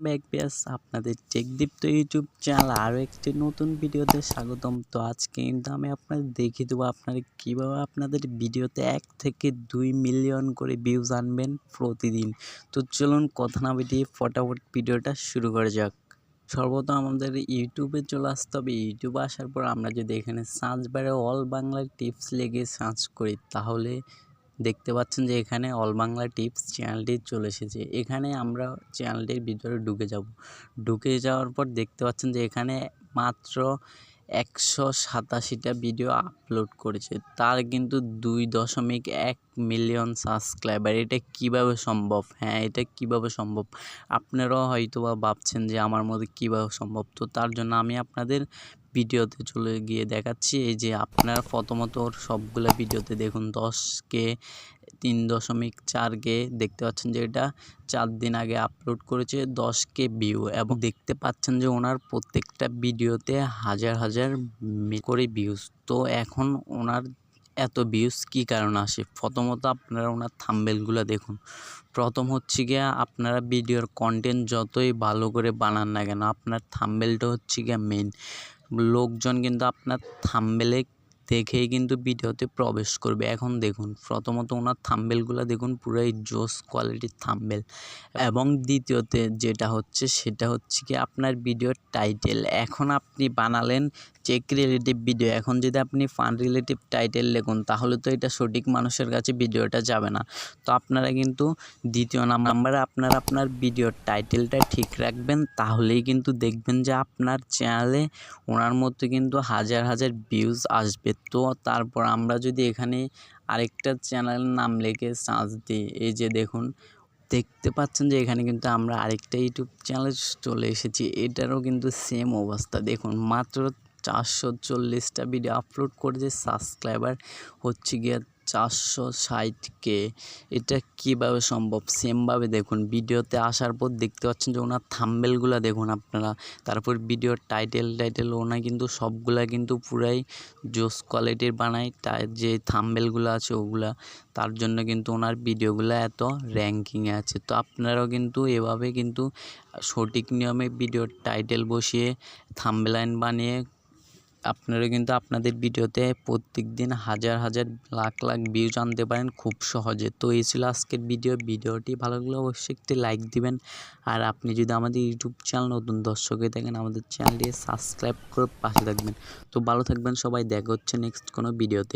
Back pace আপনাদের টেকদীপ্ত YouTube channel আরও একটি নতুন ভিডিওতে স্বাগতম। তো আজকে কিন্তু আমি আপনাদের দেখিয়ে দেবো আপনারা কীভাবে আপনাদের ভিডিওতে এক থেকে দুই মিলিয়ন করে ভিউজ আনবেন প্রতিদিন। তো চলুন কথা না বেরিয়ে ফটাফট ভিডিওটা শুরু করা যাক। সর্বপ্রথম আমাদের ইউটিউবে চলে আসতে হবে। ইউটিউবে আসার পর আমরা যদি এখানে সার্চ বারে অল বাংলার টিপস লেগে সার্চ করি, তাহলে দেখতে পাচ্ছেন যে এখানে অল বাংলা টিপস চ্যানেলটি চলে এসেছে। এখানে আমরা চ্যানেলটির ভিতরে ঢুকে যাব। ঢুকে যাওয়ার পর দেখতে পাচ্ছেন যে এখানে মাত্র একশো সাতাশিটা ভিডিও আপলোড করেছে। তার কিন্তু দুই দশমিক এক মিলিয়ন সাবস্ক্রাইবার এটা কীভাবে সম্ভব? হ্যাঁ এটা কীভাবে সম্ভব? আপনারাও হয়তো বা ভাবছেন যে আমার মধ্যে কীভাবে সম্ভব? তো তার জন্য আমি আপনাদের ভিডিওতে চলে গিয়ে দেখাচ্ছি। এই যে আপনারা প্রথমত ওর সবগুলো ভিডিওতে দেখুন, দশ কে তিন দশমিক চার কে দেখতে পাচ্ছেন যে এটা চার দিন আগে আপলোড করেছে দশ কে ভিউ এবং দেখতে পাচ্ছেন যে ওনার প্রত্যেকটা ভিডিওতে হাজার হাজার করে ভিউজ তো এখন ওনার এত ভিউজ কী কারণে আসে? প্রথমত আপনারা ওনার থাম্বেলগুলো দেখুন। প্রথম হচ্ছে গিয়া আপনারা ভিডিওর কন্টেন্ট যতই ভালো করে বানান না কেন, আপনার থাম্বেলটা হচ্ছে গিয়া মেন লোকজন কিন্তু আপনার থাম্বেলে দেখেই কিন্তু ভিডিওতে প্রবেশ করবে। এখন দেখুন, প্রথমত ওনার থাম্বেলগুলো দেখুন, পুরাই জোস কোয়ালিটির থাম্বেল। এবং দ্বিতীয়তে যেটা হচ্ছে, সেটা হচ্ছে কি আপনার ভিডিওর টাইটেল। এখন আপনি বানালেন চেক রিলেটিভ ভিডিও এখন যদি আপনি ফান রিলেটিভ টাইটেল লেখুন, তাহলে তো এটা সঠিক মানুষের কাছে ভিডিওটা যাবে না। তো আপনারা কিন্তু দ্বিতীয় নাম্বারে আপনারা আপনার ভিডিওর টাইটেলটা ঠিক রাখবেন, তাহলেই কিন্তু দেখবেন যে আপনার চ্যানেলে ওনার মধ্যে কিন্তু হাজার হাজার ভিউজ আসবে। তো তারপর আমরা যদি এখানে আরেকটা চ্যানেলের নাম লিখে সার্চ দিই, এই যে দেখুন, দেখতে পাচ্ছেন যে এখানে কিন্তু আমরা আরেকটা ইউটিউব চ্যানেল চলে এসেছি। এটারও কিন্তু সেম অবস্থা। দেখুন, মাত্র চারশো চল্লিশটা ভিডিও আপলোড করেছে সাবস্ক্রাইবার হচ্ছে গিয়ে চারশো ষাট কে এটা কীভাবে সম্ভব? সেমভাবে দেখুন ভিডিওতে আসার পর দেখতে পাচ্ছেন যে ওনার থাম্বেলগুলো দেখুন আপনারা। তারপর ভিডিওর টাইটেল টাইটেল ওনার কিন্তু সবগুলা কিন্তু পুরাই জোস কোয়ালিটির বানায় যে থাম্বেলগুলো আছে ওগুলা। তার জন্য কিন্তু ওনার ভিডিওগুলো এত র্যাঙ্কিংয়ে আছে। তো আপনারাও কিন্তু এভাবে কিন্তু সঠিক নিয়মে ভিডিওর টাইটেল বসিয়ে থাম্বেলাইন বানিয়ে আপনারা কিন্তু আপনাদের ভিডিওতে প্রত্যেক দিন হাজার হাজার লাখ লাখ ভিউজ আনতে পারেন খুব সহজে। তো এই ছিল আজকের ভিডিও ভিডিওটি ভালো লাগলে অবশ্যই একটি লাইক দিবেন। আর আপনি যদি আমাদের ইউটিউব চ্যানেল নতুন দর্শক হয়ে থাকেন, আমাদের চ্যানেলটি সাবস্ক্রাইব করে পাশে থাকবেন। তো ভালো থাকবেন সবাই। দেখা হচ্ছে নেক্সট কোনো ভিডিওতে